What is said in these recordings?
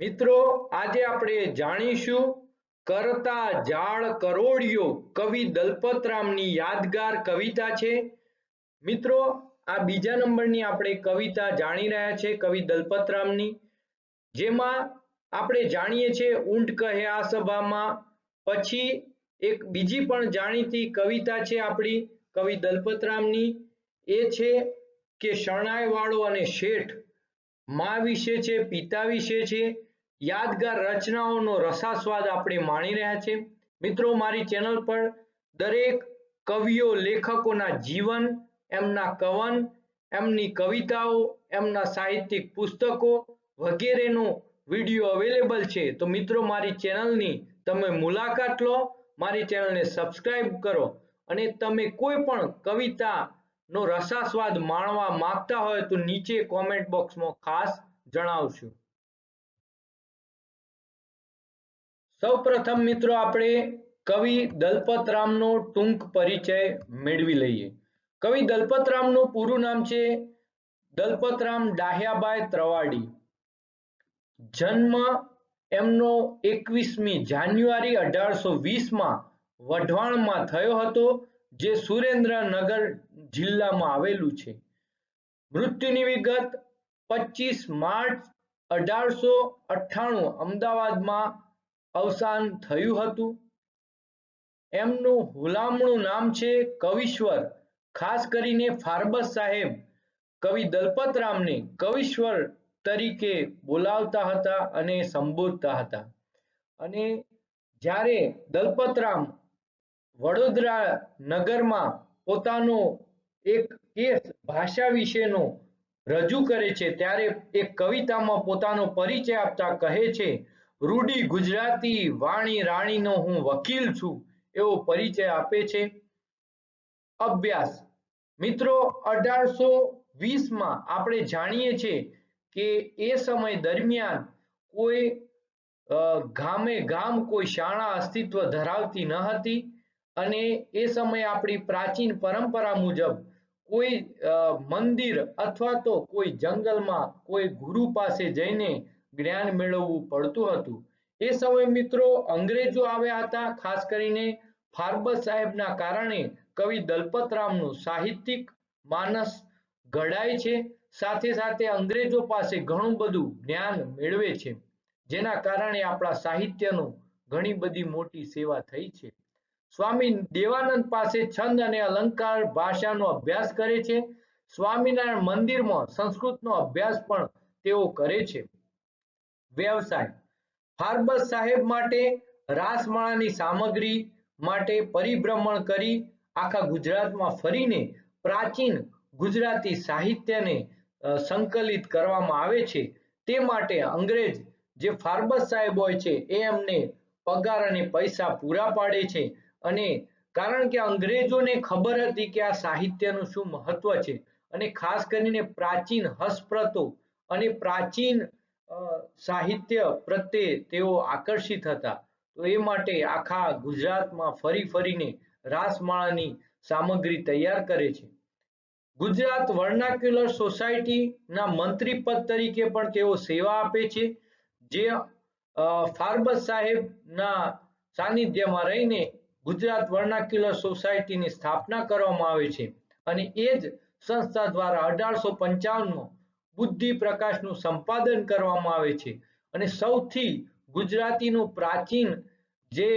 મિત્રો, આજે આપણે જાણીશું કરતા ઝાડ કરોડિયો કવિ દલપતરામની યાદગાર કવિતા છે. મિત્રો, આ બીજા નંબરની આપણે કવિતા જાણી રહ્યા છે, કવિ દલપતરામની, જેમાં આપણે જાણીએ છીએ ઊંટ કહે આ સભામાં, પછી એક બીજી પણ જાણીતી કવિતા છે આપણી, કવિ દલપતરામની, એ છે કે શરણાઈ વાળો અને શેઠ મા વિશે છે, પિતા વિશે છે, યાદગાર રચનાઓનો રસાસ્વાદ આપણે માણી રહ્યા છે. મિત્રો, મારી ચેનલ પર દરેક કવિઓ, લેખકોના જીવન, એમના કવન, એમની કવિતાઓ, એમના સાહિત્યિક પુસ્તકો વગેરેનો વીડિયો અવેલેબલ છે. તો મિત્રો, મારી ચેનલની તમે મુલાકાત લો, મારી ચેનલને સબસ્ક્રાઈબ કરો અને તમે કોઈ પણ કવિતાનો રસાસ્વાદ માણવા માંગતા હોય તો નીચે કોમેન્ટ બોક્સમાં ખાસ જણાવશું સૌપ્રથમ મિત્રો આપણે કવિ દલપતરામનો ટૂંક પરિચય મેળવી લઈએ. કવિ દલપતરામનું પૂરું નામ છે દલપતરામ ડાહ્યાબાઈ ત્રવાડી. જન્મ એમનો એકવીસમી જાન્યુઆરી અઢારસો વીસમાં વઢવાણમાં થયો હતો. જે સુરેન્દ્રનગર જિલ્લામાં આવેલું છે. મૃત્યુની વિગત પચીસ માર્ચ અઢારસો અઠ્ઠાણું અમદાવાદમાં અવસાન થયું હતું. એમનું હુલામણું નામ છે કવિશ્વર, ખાસ કરીને ફાર્બસ સાહેબ. કવિ દલપતરામને કવિશ્વર તરીકે બોલાવતા હતા અને સંબોધતા હતા. અને જ્યારે દલપતરામ વડોદરા નગરમાં પોતાનો એક કેસ ભાષા વિશેનો રજૂ કરે છે. ત્યારે એક કવિતામાં પોતાનો પરિચય આપતા કહે છે રૂડી ગુજરાતી વાણી રાણીનો હું વકીલ છું એવો પરિચય આપે છે. અભ્યાસ. મિત્રો, અઢારસો વીસમાં આપણે જાણીએ છીએ કે એ સમય દરમિયાન કોઈ ગામે ગામ કોઈ શાળા અસ્તિત્વ ધરાવતી ન હતી. અને એ સમયે આપણી પ્રાચીન પરંપરા મુજબ કોઈ મંદિર અથવા તો કોઈ જંગલમાં કોઈ ગુરુ પાસે જઈને જ્ઞાન મેળવવું પડતું હતું. એ સમયે મિત્રો અંગ્રેજો આવ્યા હતા, ખાસ કરીને ફાર્બર સાહેબના કારણે કવિ દલપતરામનું સાહિત્યિક માનસ ઘડાય છે. સાથે સાથે અંગ્રેજો પાસે ઘણું બધું જ્ઞાન મેળવે છે, જેના કારણે આપણા સાહિત્યનું ઘણી બધી મોટી સેવા થઈ છે. સ્વામી દેવાનંદ પાસે છંદ અને અલંકાર ભાષાનો અભ્યાસ કરે છે. સ્વામિનારાયણ મંદિરમાં સંસ્કૃતનો અભ્યાસ પણ તેઓ કરે છે. વ્યવસાય. ફારબસ સાહેબ માટે રાસમાળાની સામગ્રી માટે પરિભ્રમણ કરી આખા ગુજરાતમાં ફરીને પ્રાચીન ગુજરાતી સાહિત્યને સંકલિત કરવામાં આવે છે. તે માટે અંગ્રેજ જે ફાર્બસ સાહેબ હોય છે, એ એમને પગાર અને પૈસા પૂરા પાડે છે. અને કારણ કે અંગ્રેજોને ખબર હતી કે આ સાહિત્યનું શું મહત્વ છે અને ખાસ કરીને પ્રાચીન હસ્પ્રતો અને પ્રાચીન સાહિત્ય પ્રત્યે તેઓ આકર્ષિત હતા. તો એ માટે આખા ગુજરાતમાં ફરી ફરીને રાસમાળાની સામગ્રી તૈયાર કરે છે. ગુજરાત વર્નાક્યુલર સોસાયટીના મંત્રી પદ તરીકે પણ તેઓ સેવા આપે છે, જે ફાર્બસ સાહેબના સાનિધ્યમાં રહીને ગુજરાત વર્નાક્યુલર સોસાયટીની સ્થાપના કરવામાં આવે છે અને એ જ સંસ્થા દ્વારા અઢારસો પંચાવનમાં બુદ્ધિ પ્રકાશનું સંપાદન કરવામાં આવે છે અને સૌથી ગુજરાતીનું પ્રાચીન જે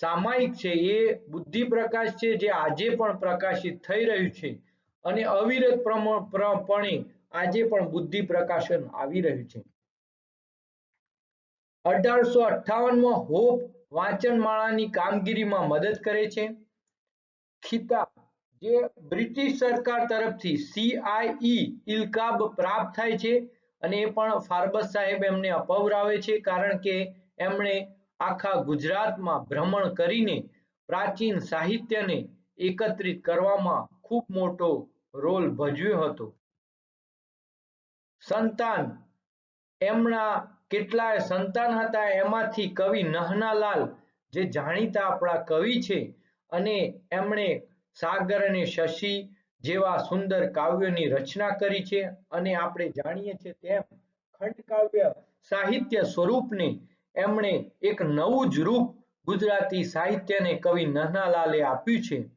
સામાયિક છે એ બુદ્ધિ પ્રકાશ છે જે આજે પણ પ્રકાશિત થઈ રહ્યું છે અને અવિરત પણે આજે પણ બુદ્ધિ પ્રકાશન આવી રહ્યું છે. અઢારસો અઠ્ઠાવનમાં હોપ વાંચનમાળાની કામગીરીમાં મદદ કરે છે. ખિતાબ, જે બ્રિટિશ સરકાર તરફથી સીઆઈઈ ઇલકાબ પ્રાપ્ત થાય છે અને એ પણ ફાર્બસ સાહેબ એમને અપવરાવે છે કારણ કે એમણે આખા ગુજરાતમાં ભ્રમણ કરીને પ્રાચીન સાહિત્યને એકત્રિત કરવામાં ખૂબ મોટો રોલ ભજવ્યો હતો. સંતાન, એમના કેટલાય સંતાન હતા એમાંથી કવિ નહનાલાલ, જે જાણીતા આપણા કવિ છે અને એમણે સાગર અને શશી જેવા સુંદર કાવ્યોની રચના કરી છે અને આપણે જાણીએ છીએ તેમ ખંડ કાવ્ય સાહિત્ય સ્વરૂપને એમણે એક નવું જ રૂપ ગુજરાતી સાહિત્યને કવિ નહનાલાલે આપ્યું છે.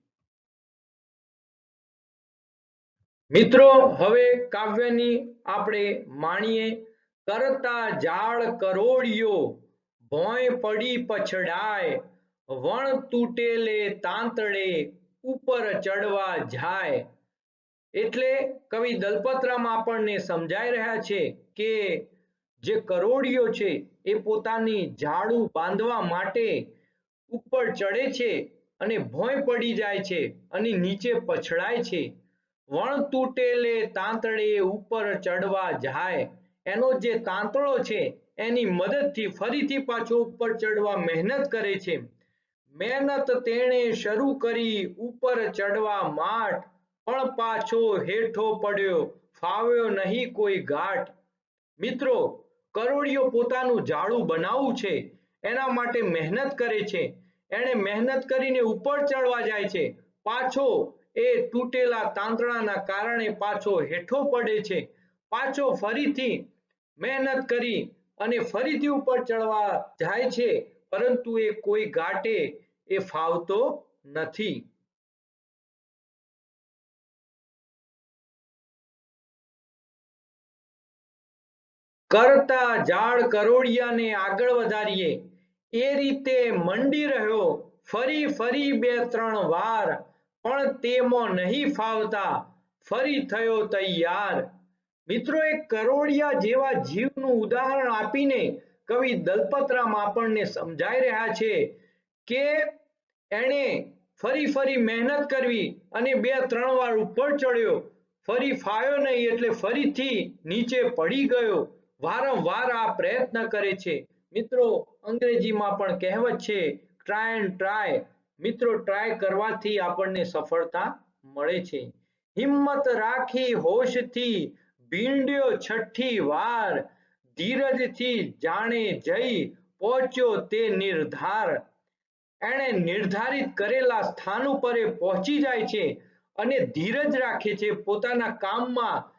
મિત્રો, હવે કાવ્યની આપણે માણીએ કરતા જાળ કરોડિયો ભોંય પડી પછડાય, વણ તૂટેલે તાંતળે, ઉપર ચડવા જાય. એટલે કવિ દલપતરામ આપણને સમજાઈ રહ્યા છે કે જે કરોડિયો છે એ પોતાની ઝાડુ બાંધવા માટે ઉપર ચડે છે અને ભોંય પડી જાય છે અને નીચે પછડાય છે. વણ તૂટેલે તાંતળે ઉપર ચડવા જાય. એનો જે તાંતળો છે, એની મદદથી ફરીથી પાછો ઉપર ચડવા મહેનત કરે છે. મહેનત તેણે શરૂ કરી, ઉપર ચડવા માટ, પણ પાછો હેઠો પડ્યો, ફાવ્યો નહીં કોઈ ઘાટ. મિત્રો કરોડિયો પોતાનું ઝાડું બનાવવું છે, એના માટે મહેનત કરે છે. એણે મહેનત કરીને ઉપર ચડવા જાય છે. પાછો એ તૂટેલા તાંતણાના કારણે પાછો હેઠો પડે છે. પાછો ફરીથી મહેનત કરી અને ફરીથી ઉપર ચડવા જાય છે, પરંતુ એ કોઈ ઘાટે એ ફાવતો નથી. કરતા ઝાડ કરોડિયાને આગળ વધારીએ. એ રીતે મંડી રહ્યો ફરી ફરી બે ત્રણ વાર, પણ તેમાં નહીં ફાવતા ફરી થયો તૈયાર. મિત્રો એક કરોડિયા જેવા જીવનું ઉદાહરણ આપીને કવિ દલપતરામ આપણને સમજાઈ રહ્યા છે કે એણે ફરી ફરી મહેનત કરવી અને બે ત્રણ વાર ઉપર ચડ્યો. ફરી ફાયો નહીં એટલે ફરીથી નીચે પડી ગયો. વારંવાર આ પ્રયત્ન કરે છે. મિત્રો, અંગ્રેજીમાં પણ કહેવત છે ટ્રાય એન્ડ ટ્રાય મિત્રો ટ્રાય કરવાથી આપણને સફળતા મળે છે. હિંમત રાખી હોશથી ભીંડ્યો છઠ્ઠી વાર ધીરજથી જાણે જઈ પહોંચ્યો તે નિર્ધાર. એણે નિર્ધારિત કરેલા સ્થાન ઉપર પહોંચી જાય છે અને ધીરજ રાખે છે પોતાના કામમાં.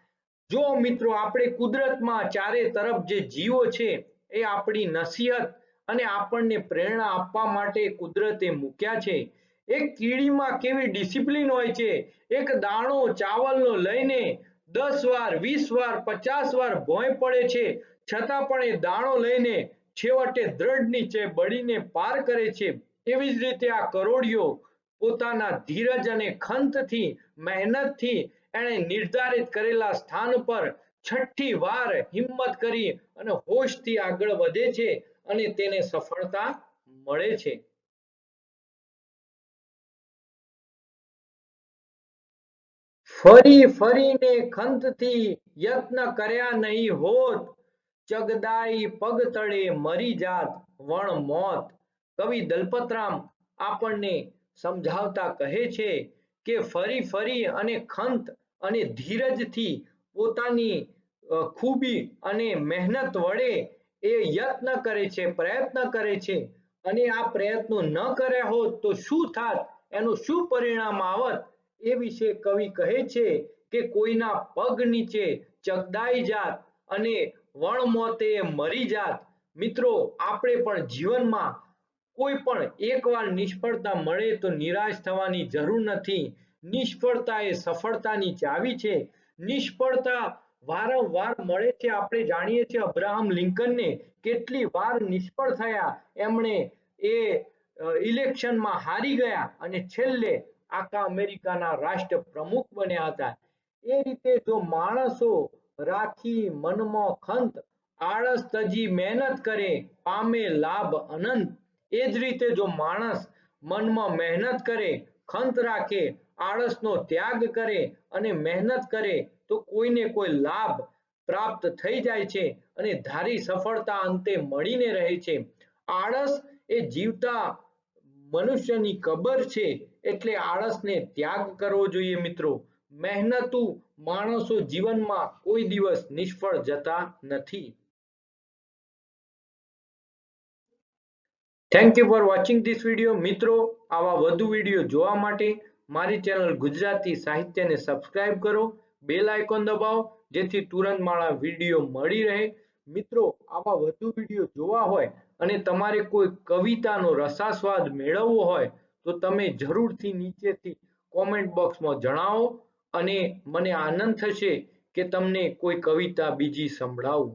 જો મિત્રો, આપણે કુદરતમાં ચારે તરફ જે જીવો છે એ આપણી નસીહત અને આપણને પ્રેરણા આપવા માટે કુદરતે મૂક્યા છે. એક કીડીમાં કેવી ડિસિપ્લિન હોય છે? એક દાણો, ચાવલનો લઈને દસ વાર, વીસ વાર, પચાસ વાર ભોંય પડે છે. છતાં પણ એ દાણો લઈને છેવટે દ્રઢ નીચે બળીને પાર કરે છે. એવી જ રીતે આ કરોડિયો પોતાના ધીરજ અને ખંતથી, મહેનતથી એણે નિર્ધારિત કરેલા સ્થાન પર છઠ્ઠી વાર હિંમત કરી અને હોશથી આગળ વધે છે અને તેને સફળતા મળે છે. ફરી ફરીને ખંતથી યત્ન કર્યા નહીં હોત. ચગદાઈ પગ તળે મરી જાત વણ મોત. કવિ દલપતરામ આપણને સમજાવતા કહે છે કે ફરી ફરી અને ખંત અને ધીરજથી પોતાની ખૂબી અને મહેનત વડે એ યત્ન કરે છે, પ્રયત્ન કરે છે. અને આ પ્રયત્નો ન કર્યા હોત તો શું થાત? એનું શું પરિણામ આવત? એ વિશે કવિ કહે છે કે કોઈના પગ નીચે ચગદાઈ જાત અને વણમોતે મરી જાત. મિત્રો, આપણે પણ જીવનમાં કોઈ પણ એકવાર નિષ્ફળતા મળે તો નિરાશ થવાની જરૂર નથી. નિષ્ફળતા એ સફળતાની ચાવી છે. નિષ્ફળતા વારંવાર મળે છે. આપણે જાણીએ છીએ અબ્રાહમ લિંકનને કેટલી વાર નિષ્ફળ થયા. એમણે એ ઇલેક્શનમાં હારી ગયા અને છેલ્લે આખા અમેરિકાના રાષ્ટ્ર પ્રમુખ બન્યા હતા. એ રીતે જો માણસો રાખી મનમાં ખંત, આળસ તજી મહેનત કરે, પામે લાભ, અનંત, એ જ રીતે જો માણસ મનમાં મહેનત કરે, ખંત રાખે, આળસનો ત્યાગ કરે અને મહેનત કરે, તો કોઈને કોઈ લાભ પ્રાપ્ત થઈ જાય છે અને ધારી સફળતા અંતે મળીને રહે છે. આળસ એ જીવતા મનુષ્યની કબર છે એટલે આળસને ત્યાગ કરવો જોઈએ મિત્રો. મહેનતુ માણસો જીવનમાં કોઈ દિવસ નિષ્ફળ જતા નથી. Thank you for watching this video મિત્રો, આવા વધુ વીડિયો જોવા માટે મારી ચેનલ ગુજરાતી સાહિત્યને સબસ્ક્રાઇબ કરો. બેલ આઇકોન દબાવો, જેથી તુરંત મારા વીડિયો મળી રહે. મિત્રો, આવા વધુ વીડિયો જોવા હોય અને તમારે કોઈ કવિતાનો રસાસ્વાદ મેળવવો હોય, તો તમે જરૂરથી નીચેથી કોમેન્ટ બોક્સમાં જણાવો અને મને આનંદ થશે કે તમને કોઈ કવિતા બીજી સંભળાવું.